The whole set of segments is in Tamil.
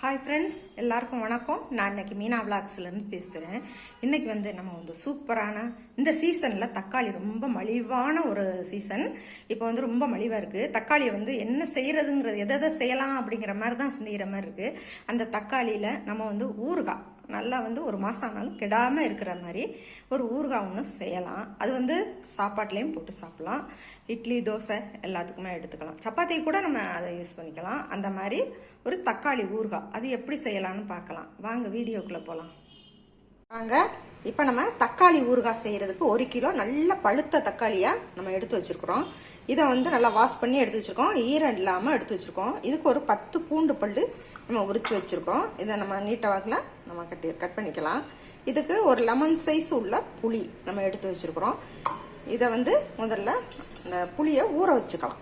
ஹாய் ஃப்ரெண்ட்ஸ் எல்லாருக்கும் வணக்கம். நான் இன்னைக்கு மீனா விளாக்ஸ்லேருந்து பேசுகிறேன் இன்னைக்கு வந்து நம்ம வந்து சூப்பரான இந்த சீசனில் தக்காளி ரொம்ப மலிவான ஒரு சீசன் இப்போ வந்து ரொம்ப மலிவாக இருக்குது தக்காளியை வந்து என்ன செய்கிறதுங்கிறது எதை எதை செய்யலாம் அப்படிங்கிற மாதிரி தான் சிந்திக்கிற மாதிரி இருக்குது அந்த தக்காளியில் நம்ம வந்து ஊறுகாய் நல்லா வந்து ஒரு மாதம் ஆனாலும் கெடாமல் இருக்கிற மாதிரி ஒரு ஊறுகாய் ஒன்று செய்யலாம். அது வந்து சாப்பாட்லேயும் போட்டு சாப்பிடலாம். இட்லி தோசை எல்லாத்துக்குமே எடுத்துக்கலாம். சப்பாத்தி கூட நம்ம அதை யூஸ் பண்ணிக்கலாம். அந்த மாதிரி ஒரு தக்காளி ஊறுகாய். அது எப்படி செய்யலாம்னு பார்க்கலாம். வாங்க வீடியோக்குள்ளே போகலாம் வாங்க இப்போ நம்ம தக்காளி ஊறுகாய் செய்கிறதுக்கு ஒரு கிலோ நல்ல பழுத்த தக்காளியாக நம்ம எடுத்து வச்சுருக்குறோம். இதை வந்து நல்லா வாஷ் பண்ணி எடுத்து வச்சுருக்கோம். ஈரம் இல்லாமல் எடுத்து வச்சுருக்கோம். இதுக்கு ஒரு பத்து பூண்டு பல்லு நம்ம உரித்து வச்சுருக்கோம். இதை நம்ம நீட்ட வாக்கில் நம்ம கட்டி கட் பண்ணிக்கலாம். இதுக்கு ஒரு லெமன் சைஸ் உள்ள புளி நம்ம எடுத்து வச்சுருக்குறோம். இதை வந்து முதல்ல இந்த புளியை ஊற வச்சுக்கலாம்.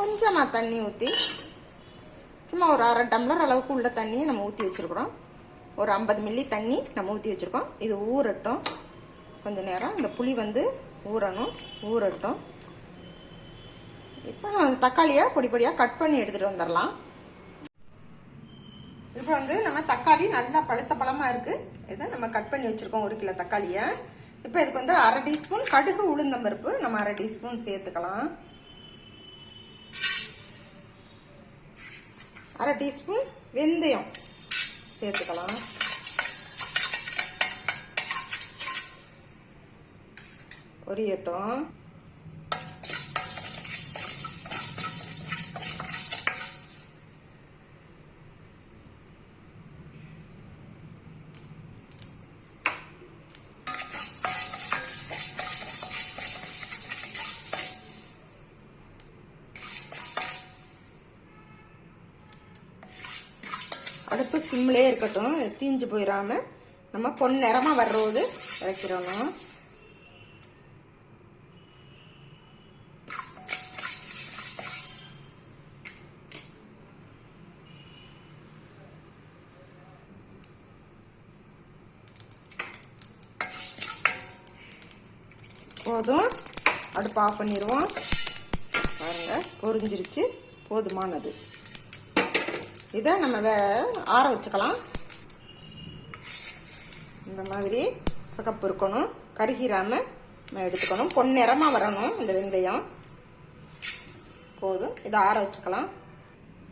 கொஞ்சமாக தண்ணி ஊற்றி சும்மா ஒரு அரை டம்ளர் அளவுக்கு உள்ள தண்ணியை நம்ம ஊற்றி வச்சுருக்குறோம். ஒரு ஐம்பது மில்லி தண்ணி நம்ம ஊற்றி வச்சுருக்கோம். இது ஊறட்டும். கொஞ்சம் நேரம் இந்த புளி வந்து ஊறணும். ஊறட்டும். இப்போ நம்ம தக்காளியை பொடி பொடியாக கட் பண்ணி எடுத்துகிட்டு வந்துடலாம். இப்போ வந்து நம்ம தக்காளி நல்லா பழுத்த பழமாக இருக்குது இதை நம்ம கட் பண்ணி வச்சுருக்கோம் ஒரு கிலோ தக்காளியை. இப்போ இதுக்கு வந்து அரை டீஸ்பூன் கடுகு உளுந்தம்பருப்பு நம்ம அரை டீஸ்பூன் சேர்த்துக்கலாம். அரை டீஸ்பூன் வெந்தயம் சேர்த்துக்கலாம். பொரியட்டும். அடுப்பு சிம்லே இருக்கட்டும். தீஞ்சு போயிடாம நம்ம பொன் நிறமாக வர்றது இறக்கிடணும் போதும். அடுப்பு ஆஃப் பண்ணிடுவோம். பாருங்கள் பொரிஞ்சிருச்சு. போதுமானது. இதை நம்ம வே ஆற வச்சுக்கலாம். இந்த மாதிரி சிகப்பு இருக்கணும். கருகிராமல் நம்ம எடுத்துக்கணும். பொன்னிறமாக வரணும் இந்த வெந்தயம். போதும். இதை ஆற வச்சுக்கலாம்.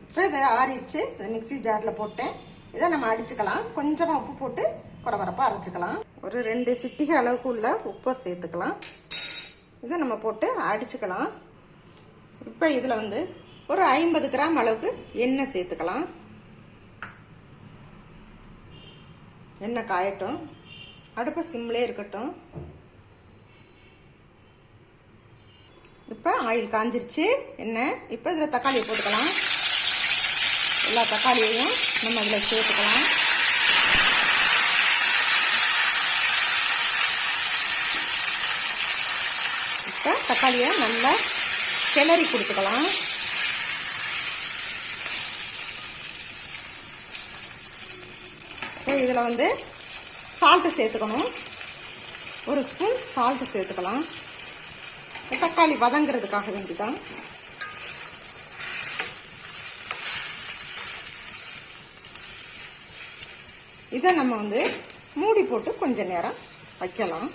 இப்போ இதை ஆறிடுச்சு. இதை மிக்சி ஜாரில் போட்டேன். இதை நம்ம அடிச்சுக்கலாம். கொஞ்சமாக உப்பு போட்டு குறவரப்பாக அரைச்சிக்கலாம். ஒரு ரெண்டு சிட்டிகை அளவுக்கு உள்ள உப்பை சேர்த்துக்கலாம். இதை நம்ம போட்டு அடிச்சுக்கலாம். இப்போ இதில் வந்து ஒரு ஐம்பது கிராம் அளவுக்கு எண்ணெய் சேர்த்துக்கலாம். எண்ணெய் காயட்டும். அடுப்பு சிம்லே இருக்கட்டும். இப்போ ஆயில் காஞ்சிருச்சு. எண்ணெய். இப்போ இதில் தக்காளியை போட்டுக்கலாம். எல்லா தக்காளியையும் நம்ம இதில் சேர்த்துக்கலாம். இப்போ தக்காளியை நல்லா கிளறி கொடுத்துக்கலாம். இப்போ இதில் வந்து சால்ட்டு சேர்த்துக்கணும். ஒரு ஸ்பூன் சால்ட்டு சேர்த்துக்கலாம். தக்காளி வதங்கிறதுக்காக வேண்டிதான். இதை நம்ம வந்து மூடி போட்டு கொஞ்ச நேரம் வைக்கலாம்.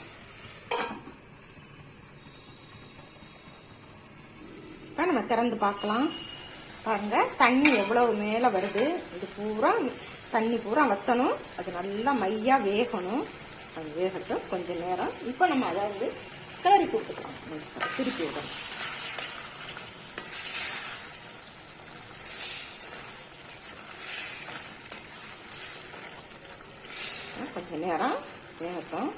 இப்போ நம்ம திறந்து பார்க்கலாம். பாருங்க தண்ணி எவ்வளவு மேலே வருது. இது பூரா தண்ணி பூரா வத்தணும். அது நல்லா மையாக வேகணும். அது வேகட்டும். கொஞ்ச நேரம். இப்போ நம்ம அதை வந்து கிளறி கொடுத்துக்கலாம். திருப்பி விடணும். கொஞ்ச நேரம். வேகட்டும்.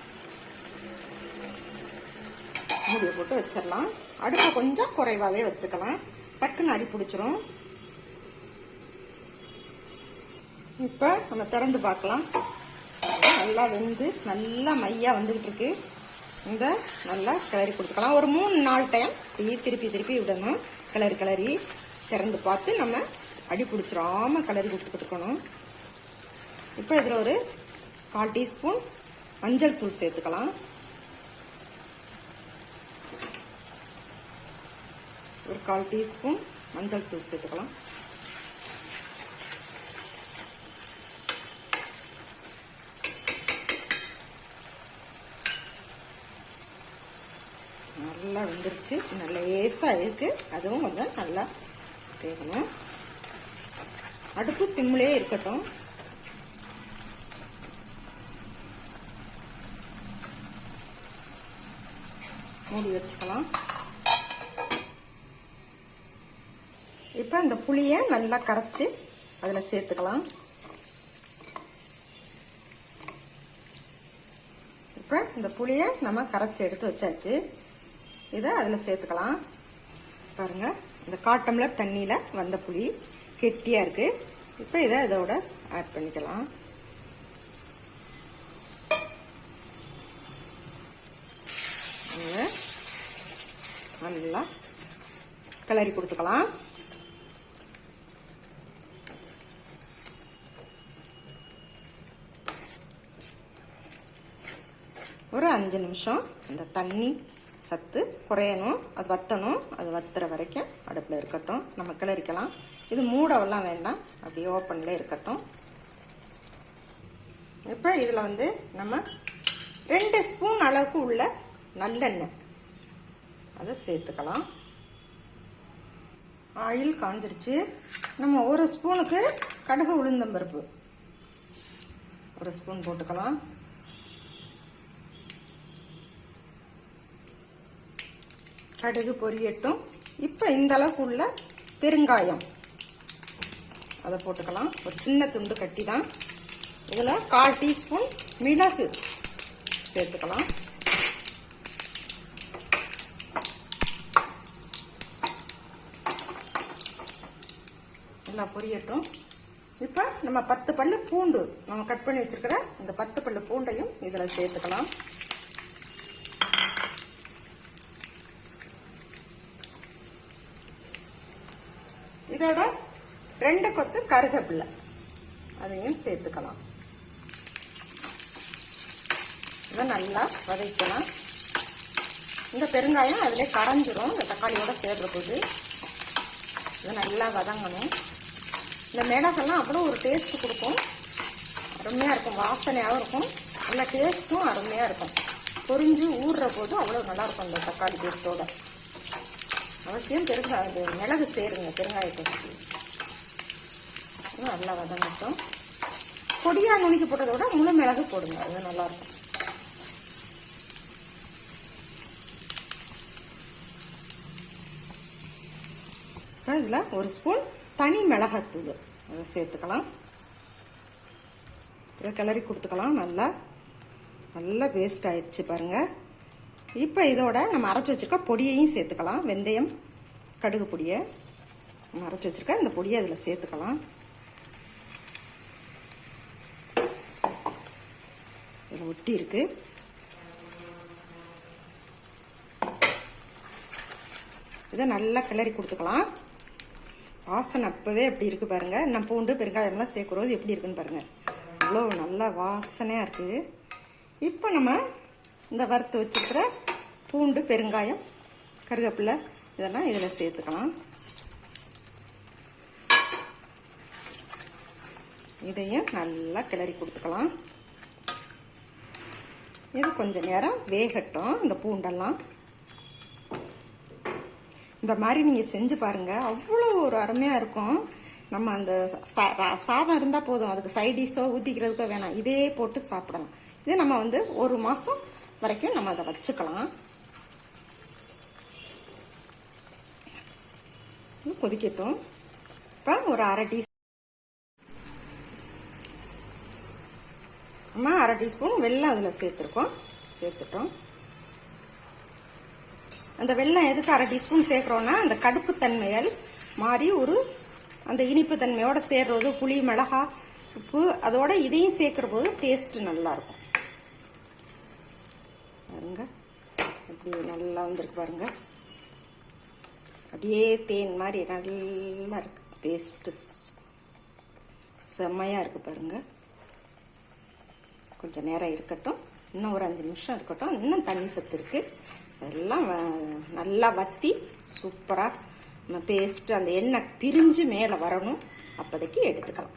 மூடியை போட்டு வச்சிடலாம். அடுப்பை கொஞ்சம் குறைவாகவே வச்சுக்கலாம். டக்குன்னு அடி பிடிச்சிரும். இப்போ நம்ம திறந்து பார்க்கலாம். நல்லா வெந்து நல்லா மையாக வந்துக்கிட்டு இருக்கு இந்த நல்லா கிளறி கொடுத்துக்கலாம். ஒரு மூணு நாலு டைம் இப்படி திருப்பி திருப்பி விடணும். கிளறி கிளறி திறந்து பார்த்து நம்ம அடி பிடிச்சிடாம கிளறி கொடுத்துக்கிட்டு இருக்கணும். இப்போ இதில் ஒரு கால் டீஸ்பூன் மஞ்சள் தூள் சேர்த்துக்கலாம். ஒரு கால் டீஸ்பூன் மஞ்சள் தூள் சேர்த்துக்கலாம். நல்லா வெந்துருச்சு. நல்லா லேசாக இருக்குது அதுவும் கொஞ்சம் நல்லா வேகணும் அடுப்பு சிம்லேயே இருக்கட்டும். மூடி வச்சுக்கலாம். இப்போ இந்த புளியை நல்லா கரைச்சி அதில் சேர்த்துக்கலாம். இப்போ இந்த புளியை நம்ம கரைச்சி எடுத்து வச்சாச்சு. இதை அதில் சேர்த்துக்கலாம். பாருங்க இந்த காட்டம்லர் தண்ணியில் வந்த புளி கெட்டியாக இருக்குது இப்போ இதை இதோட ஆட் பண்ணிக்கலாம். நல்லா கிளறி கொடுத்துக்கலாம். ஒரு அஞ்சு நிமிஷம் இந்த தண்ணி சத்து குறையணும் அது வத்தணும். அது வத்துற வரைக்கும் அடுப்பில் இருக்கட்டும். நம்ம கிளறிக்கலாம் இது மூடவெல்லாம் வேண்டாம். அப்படியே ஓப்பனில் இருக்கட்டும். இப்போ இதில் வந்து நம்ம ரெண்டு ஸ்பூன் அளவுக்கு உள்ள நல்லெண்ணெய். அதை சேர்த்துக்கலாம். ஆயில் காஞ்சிருச்சு. நம்ம ஒரு ஸ்பூனுக்கு கடுகு உளுந்தம்பருப்பு. ஒரு ஸ்பூன் போட்டுக்கலாம். கடுகு பொரியட்டும். இப்போ இந்த அளவுக்கு உள்ள பெருங்காயம். அதை போட்டுக்கலாம். ஒரு சின்ன துண்டு கட்டி தான் இதில் கால் டீஸ்பூன் மிளகு சேர்த்துக்கலாம். நல்லா பொரியட்டும். இப்போ நம்ம பத்து பல்லு பூண்டு. நம்ம கட் பண்ணி வச்சிருக்கிற இந்த பத்து பல்லு பூண்டையும் இதில் சேர்த்துக்கலாம். இதோட ரெண்டு கொத்து கருகப்பில்லை. அதையும் சேர்த்துக்கலாம். இதை நல்லா வதக்கலாம். இந்த பெருங்காயம் அதிலே கரைஞ்சிரும். இந்த தக்காளியோட சேர்ற போது இதை நல்லா வதங்கணும். இந்த மிளகெல்லாம் அவ்வளோ ஒரு டேஸ்ட் கொடுக்கும். அருமையாக இருக்கும். வாசனையாகவும் இருக்கும். நல்ல டேஸ்ட்டும் அருமையாக இருக்கும். பொறிஞ்சு ஊறுற போது அவ்வளோ நல்லாயிருக்கும் இந்த தக்காளி டேஸ்ட்டோட அவசியம் பெருங்காய மிளகு சேருங்க பெருங்காயத்தை நல்லா வதங்கட்டும். பொடியாக நுணுக்கி போட்டதை விட முழு மிளகு போடுங்க அது நல்லாயிருக்கும் இதில் ஒரு ஸ்பூன் தனி மிளகாத்தூள். அதை சேர்த்துக்கலாம். இதை கிளறி கொடுத்துக்கலாம் நல்லா. நல்லா பேஸ்ட் ஆயிடுச்சு பாருங்கள் இப்போ இதோட நம்ம அரைச்சி வச்சுருக்க பொடியையும் சேர்த்துக்கலாம். வெந்தயம் கடுகு பொடியை நம்ம அரைச்சி வச்சுருக்க. இந்த பொடியை அதில் சேர்த்துக்கலாம். இதில் ஒட்டி இருக்கு. இதை நல்லா கிளறி கொடுத்துக்கலாம். வாசனை அப்போவே எப்படி இருக்குது பாருங்கள் நம்ம பூண்டு பெருங்காயம்லாம் சேர்க்குறது எப்படி இருக்குன்னு பாருங்கள் அவ்வளோ நல்லா வாசனையாக இருக்குது இப்போ நம்ம இந்த வறுத்து வச்சுருக்கிற பூண்டு பெருங்காயம் கருவேப்பிலை இதெல்லாம் இதில் சேர்த்துக்கலாம். இதையும் நல்லா கிளறி கொடுத்துக்கலாம். இது கொஞ்சம் நேரம் வேகட்டும் இந்த பூண்டெல்லாம். இந்த மாதிரி நீங்கள் செஞ்சு பாருங்கள் அவ்வளோ ஒரு அருமையாக இருக்கும். நம்ம அந்த சாதம் இருந்தால் போதும். அதுக்கு சைடிஷோ ஊற்றிக்கிறதுக்கோ வேணாம். இதே போட்டு சாப்பிடலாம். இது நம்ம வந்து ஒரு மாதம் வரைக்கும் நம்ம அதை வச்சுக்கலாம். கொதிக்கட்டும். இப்போ ஒரு அரை டீ நம்ம அரை டீஸ்பூன் வெல்லம் அதில் சேர்த்துருக்கோம். சேர்த்துட்டோம். அந்த வெள்ளம் எதுக்கு அரை டீஸ்பூன் சேர்க்குறோன்னா அந்த கடுப்பு தன்மைகள் மாறி ஒரு அந்த இனிப்பு தன்மையோட சேர்றது புளி மிளகா உப்பு அதோட இதையும் சேர்க்குற போது டேஸ்ட்டு நல்லாயிருக்கும். பாருங்க. அப்படி நல்லா வந்திருக்கு பாருங்க. அப்படியே தேன் மாதிரி நல்லா இருக்கு. டேஸ்ட்டு செம்மையாக இருக்குது பாருங்கள் கொஞ்சம் நேரம் இருக்கட்டும். இன்னும் ஒரு அஞ்சு நிமிஷம் இருக்கட்டும். இன்னும் தண்ணி சத்து இருக்குது எல்லாம் நல்லா வத்தி சூப்பராக நம்ம பேஸ்ட்டு அந்த எண்ணெய் பிரிஞ்சு மேலே வரணும். அப்போதைக்கு எடுத்துக்கலாம்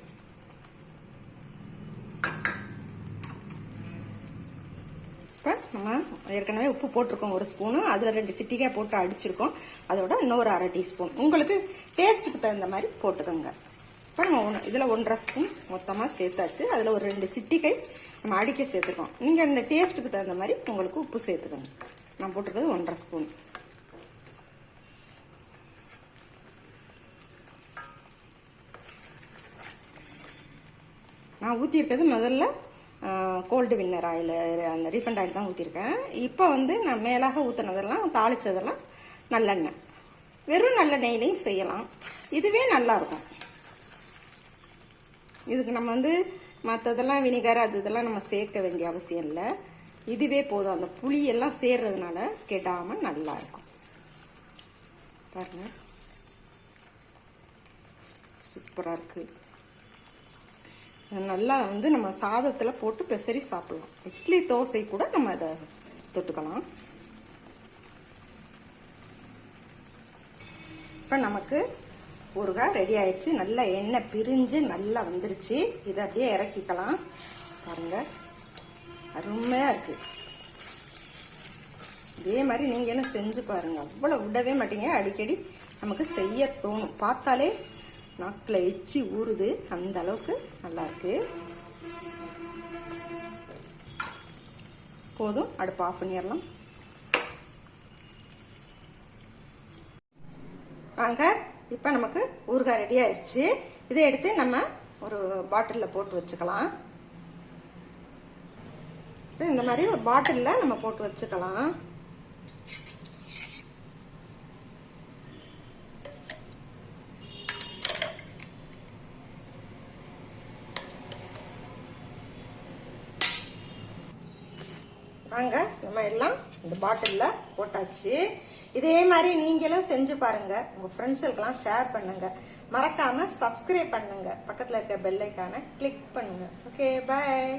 இப்போ நம்ம ஏற்கனவே உப்பு போட்டிருக்கோம் ஒரு ஸ்பூனு அதில் ரெண்டு சிட்டிக்காய் போட்டு அடிச்சிருக்கோம். அதோட இன்னொரு அரை டீஸ்பூன் உங்களுக்கு டேஸ்ட்டுக்கு தகுந்த மாதிரி போட்டுக்கோங்க. இப்போ நம்ம ஒன்று இதில் ஒன்றரை ஸ்பூன் மொத்தமாக சேர்த்தாச்சு. அதில் ஒரு ரெண்டு சிட்டிக்காய் நம்ம அடிக்க சேர்த்துக்கோம் நீங்கள் இந்த டேஸ்ட்டுக்கு தகுந்த மாதிரி உங்களுக்கு உப்பு சேர்த்துக்கோங்க. நான் போட்டிருக்கிறது ஒன்றரை ஸ்பூன் நான் ஊற்றிருக்கிறது முதல்ல கோல்டு வின்னர் ஆயில் அந்த ரீஃபண்ட் ஆயில் தான் ஊற்றிருக்கேன் இப்போ வந்து நான் மேலாக ஊற்றுனதெல்லாம் தாளிச்சதெல்லாம் நல்லெண்ணெய். வெறும் நல்லெண்ணெயிலையும் செய்யலாம். இதுவே நல்லா இருக்கும். இதுக்கு நம்ம வந்து மற்றதெல்லாம் வினிகர் அது இதெல்லாம் நம்ம சேர்க்க வேண்டிய அவசியம் இல்லை. இதுவே போதும். அந்த புளியெல்லாம் சேர்றதுனால கெடாமல் நல்லாயிருக்கும் பாருங்கள் சூப்பராக இருக்குது நல்லா வந்து நம்ம சாதத்தில் போட்டு பெசரி சாப்பிடலாம். இட்லி தோசை கூட நம்ம இதை தொட்டுக்கலாம். இப்போ நமக்கு ஊறுகாய் ரெடி ஆயிடுச்சு. நல்லா எண்ணெய் பிரிஞ்சு நல்லா வந்துருச்சு. இதை அப்படியே இறக்கிக்கலாம். பாருங்க. அருமையாக இருக்கு. இதே மாதிரி நீங்கள் என்ன செஞ்சு பாருங்க. அவ்வளோ விடவே மாட்டீங்க. அடிக்கடி நமக்கு செய்ய தோணும். பார்த்தாலே நாக்கில் எச்சி ஊறுது. அந்த அளவுக்கு நல்லாயிருக்கு போதும் அடுப்பு ஆஃப் பண்ணிடலாம். வாங்க இப்போ நமக்கு ஊறுகாய் ரெடி ஆயிடுச்சு இதை எடுத்து நம்ம ஒரு பாட்டிலில் போட்டு வச்சுக்கலாம். இப்போ இந்த மாதிரி ஒரு பாட்டிலில் நம்ம போட்டு வச்சுக்கலாம். வாங்க நம்ம எல்லாம் இந்த பாட்டிலில் போட்டாச்சு. இதே மாதிரி நீங்களும் செஞ்சு பாருங்கள் உங்கள் ஃப்ரெண்ட்ஸுக்கெல்லாம் ஷேர் பண்ணுங்கள் மறக்காமல் சப்ஸ்கிரைப் பண்ணுங்கள் பக்கத்தில் இருக்க பெல்லைக்கான கிளிக் பண்ணுங்கள் ஓகே பாய்